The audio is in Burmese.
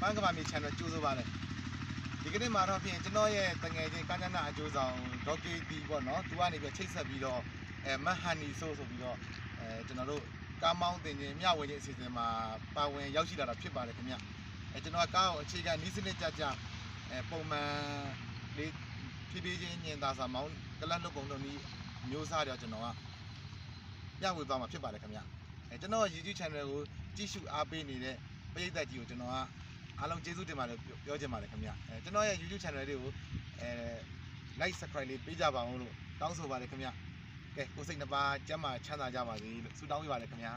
မင်္ဂလာပါခင်ဗျပန်းကဘာမီ channel ကြိုးဆိုပါလေဒီကနေ့မှာတော့ပြင်ကျွန်တော်ရဲ့တငယ်ချင်းကန်းနနာအကျိုးဆောင်ဒေါက်ကေတီပေါ့နော်သူကနေပြီးချိတ်ဆက်ပြီးတော့အဲမဟန်နီဆိုဆိုပြီးတော့အဲကျွန်တော်တို့ကားမောင်းတင်ခြင်းမျှဝေခြင်းအစီအစဉ်မှာပါဝင်ရောက်ရှိလာတာဖြစ်ပါတယ်ခင်ဗျအဲကျွန်တော်ကကားကိုအခြေခံနီးစနစ်ကြကြအဲပုံမှန်လေးဖြည်းဖြည်းချင်းညင်သာစာမောင်းကလတ်လုတ်ပုံတို့နီးမျိုးစားတော့ကျွန်တော်ကမျှဝေသွားမှာဖြစ်ပါတယ်ခင်ဗျအဲကျွန်တော် YouTube channel ကိုကြည့်ရှုအားပေးနေတဲ့ပရိသတ်ကြီးကိုကျွန်တော်က အားလုံးကျေးဇူးတင်ပါတယ်ပြောပြောချင်ပါတယ်ခင်ဗျအဲကျွန်တော်ရဲ့ YouTube channel လေးကိုအဲ like subscribe လေးပေးကြပါဦးလို့တောင်းဆိုပါတယ်ခင်ဗျကဲကိုယ်စိတ်နှပါကျမ်းမာချမ်းသာကြပါစေလို့ဆုတောင်းပေးပါတယ်ခင်ဗျ